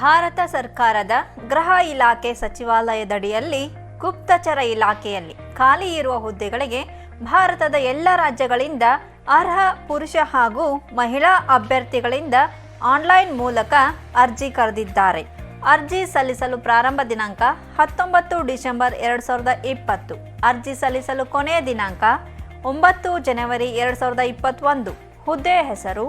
ಭಾರತ ಸರ್ಕಾರದ ಗೃಹ ಇಲಾಖೆ ಸಚಿವಾಲಯದಡಿಯಲ್ಲಿ ಗುಪ್ತಚರ ಇಲಾಖೆಯಲ್ಲಿ ಖಾಲಿ ಇರುವ ಹುದ್ದೆಗಳಿಗೆ ಭಾರತದ ಎಲ್ಲ ರಾಜ್ಯಗಳಿಂದ ಅರ್ಹ ಪುರುಷ ಹಾಗೂ ಮಹಿಳಾ ಅಭ್ಯರ್ಥಿಗಳಿಂದ ಆನ್ಲೈನ್ ಮೂಲಕ ಅರ್ಜಿ ಕರೆದಿದ್ದಾರೆ. ಅರ್ಜಿ ಸಲ್ಲಿಸಲು ಪ್ರಾರಂಭ ದಿನಾಂಕ ಹತ್ತೊಂಬತ್ತು ಡಿಸೆಂಬರ್ ಎರಡು ಸಾವಿರದ ಇಪ್ಪತ್ತು. ಅರ್ಜಿ ಸಲ್ಲಿಸಲು ಕೊನೆಯ ದಿನಾಂಕ ಒಂಬತ್ತು ಜನವರಿ ಎರಡು ಸಾವಿರದ ಇಪ್ಪತ್ತೊಂದು. ಹುದ್ದೆ ಹೆಸರು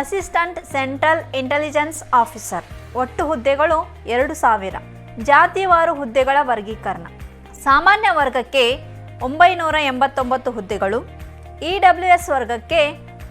ಅಸಿಸ್ಟೆಂಟ್ ಸೆಂಟ್ರಲ್ ಇಂಟೆಲಿಜೆನ್ಸ್ ಆಫೀಸರ್. ಒಟ್ಟು ಹುದ್ದೆಗಳು ಎರಡು ಸಾವಿರ. ಜಾತಿವಾರು ಹುದ್ದೆಗಳ ವರ್ಗೀಕರಣ. ಸಾಮಾನ್ಯ ವರ್ಗಕ್ಕೆ ಒಂಬೈನೂರ ಎಂಬತ್ತೊಂಬತ್ತು ಹುದ್ದೆಗಳು ಇ ಡಬ್ಲ್ಯೂ ಎಸ್ ವರ್ಗಕ್ಕೆ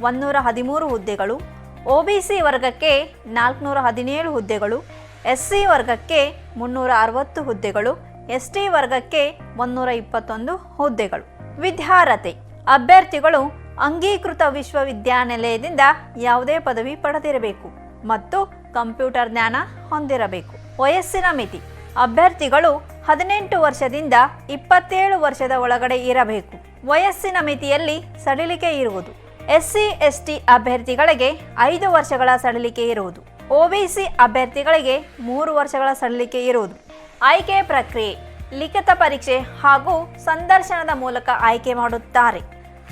ಒಂದೂರ ಹದಿಮೂರು ಹುದ್ದೆಗಳು ಒ ಬಿ ಸಿ ವರ್ಗಕ್ಕೆ ನಾಲ್ಕುನೂರ ಹದಿನೇಳು ಹುದ್ದೆಗಳು ಎಸ್ ಸಿ ವರ್ಗಕ್ಕೆ ಮುನ್ನೂರ ಅರವತ್ತು ಹುದ್ದೆಗಳು ಎಸ್ ಟಿ ವರ್ಗಕ್ಕೆ ಮುನ್ನೂರ ಇಪ್ಪತ್ತೊಂದು ಹುದ್ದೆಗಳು. ವಿದ್ಯಾರ್ಹತೆ. ಅಭ್ಯರ್ಥಿಗಳು ಅಂಗೀಕೃತ ವಿಶ್ವವಿದ್ಯಾನಿಲಯದಿಂದ ಯಾವುದೇ ಪದವಿ ಪಡೆದಿರಬೇಕು. ಮತ್ತು ಕಂಪ್ಯೂಟರ್ ಜ್ಞಾನ ಹೊಂದಿರಬೇಕು. ವಯಸ್ಸಿನ ಮಿತಿ. ಅಭ್ಯರ್ಥಿಗಳು ಹದಿನೆಂಟು ವರ್ಷದಿಂದ ಇಪ್ಪತ್ತೇಳು ವರ್ಷದ ಒಳಗಡೆ ಇರಬೇಕು. ವಯಸ್ಸಿನ ಮಿತಿಯಲ್ಲಿ ಸಡಿಲಿಕೆ ಇರುವುದು. ಎಸ್ಸಿ, ಎಸ್ಟಿ ಅಭ್ಯರ್ಥಿಗಳಿಗೆ ಐದು ವರ್ಷಗಳ ಸಡಿಲಿಕೆ ಇರುವುದು. ಒಬಿಸಿ ಅಭ್ಯರ್ಥಿಗಳಿಗೆ ಮೂರು ವರ್ಷಗಳ ಸಡಿಲಿಕೆ ಇರುವುದು. ಆಯ್ಕೆ ಪ್ರಕ್ರಿಯೆ. ಲಿಖಿತ ಪರೀಕ್ಷೆ ಹಾಗೂ ಸಂದರ್ಶನದ ಮೂಲಕ ಆಯ್ಕೆ ಮಾಡುತ್ತಾರೆ.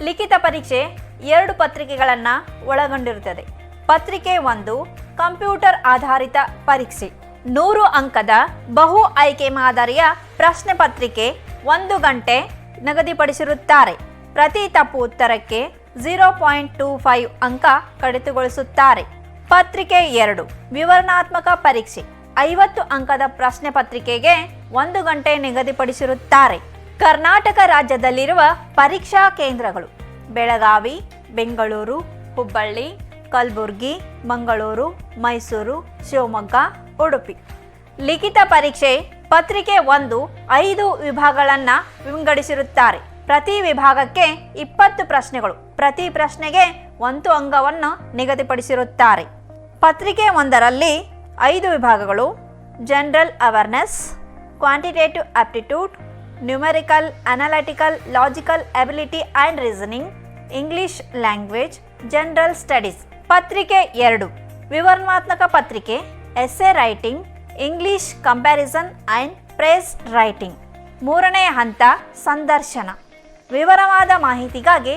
ಲಿಖಿತ ಪರೀಕ್ಷೆ ಎರಡು ಪತ್ರಿಕೆಗಳನ್ನು ಒಳಗೊಂಡಿರುತ್ತದೆ. ಪತ್ರಿಕೆ ಒಂದು ಕಂಪ್ಯೂಟರ್ ಆಧಾರಿತ ಪರೀಕ್ಷೆ. ನೂರು ಅಂಕದ ಬಹು ಆಯ್ಕೆ ಮಾದರಿಯ ಪ್ರಶ್ನೆ ಪತ್ರಿಕೆ ಒಂದು ಗಂಟೆ ನಿಗದಿಪಡಿಸಿರುತ್ತಾರೆ. ಪ್ರತಿ ತಪ್ಪು ಉತ್ತರಕ್ಕೆ ಝೀರೋ ಪಾಯಿಂಟ್ ಟೂ ಫೈವ್ ಅಂಕ ಕಡಿತಗೊಳಿಸುತ್ತಾರೆ. ಪತ್ರಿಕೆ ಎರಡು, ವಿವರಣಾತ್ಮಕ ಪರೀಕ್ಷೆ. ಐವತ್ತು ಅಂಕದ ಪ್ರಶ್ನೆ ಪತ್ರಿಕೆಗೆ ಒಂದು ಗಂಟೆ ನಿಗದಿಪಡಿಸಿರುತ್ತಾರೆ. ಕರ್ನಾಟಕ ರಾಜ್ಯದಲ್ಲಿರುವ ಪರೀಕ್ಷಾ ಕೇಂದ್ರಗಳು, ಬೆಳಗಾವಿ, ಬೆಂಗಳೂರು, ಹುಬ್ಬಳ್ಳಿ ಕಲಬುರಗಿ, ಮಂಗಳೂರು, ಮೈಸೂರು, ಶಿವಮೊಗ್ಗ, ಉಡುಪಿ. ಲಿಖಿತ ಪರೀಕ್ಷೆ ಪತ್ರಿಕೆ ಒಂದು ಐದು ವಿಭಾಗಗಳನ್ನು ವಿಂಗಡಿಸಿರುತ್ತಾರೆ. ಪ್ರತಿ ವಿಭಾಗಕ್ಕೆ ಇಪ್ಪತ್ತು ಪ್ರಶ್ನೆಗಳು. ಪ್ರತಿ ಪ್ರಶ್ನೆಗೆ ಒಂದು ಅಂಗವನ್ನು ನಿಗದಿಪಡಿಸಿರುತ್ತಾರೆ. ಪತ್ರಿಕೆ ಒಂದರಲ್ಲಿ ಐದು ವಿಭಾಗಗಳು. General awareness, quantitative aptitude, numerical, analytical, logical ability and reasoning, English language, general studies. ಪತ್ರಿಕೆ ಎರಡು. ವಿವರಣಾತ್ಮಕ ಪತ್ರಿಕೆ essay writing English comparison and precis writing ಮೂರನೇ ಹಂತ, ಸಂದರ್ಶನ. ವಿವರವಾದ ಮಾಹಿತಿಗಾಗಿ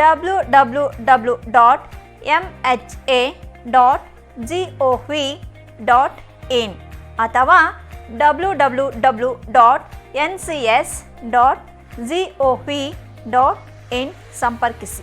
W W W dot M H A dot G O V dot in ಅಥವಾ W W W dot N C S dot G O V dot in ಸಂಪರ್ಕಿಸಿ.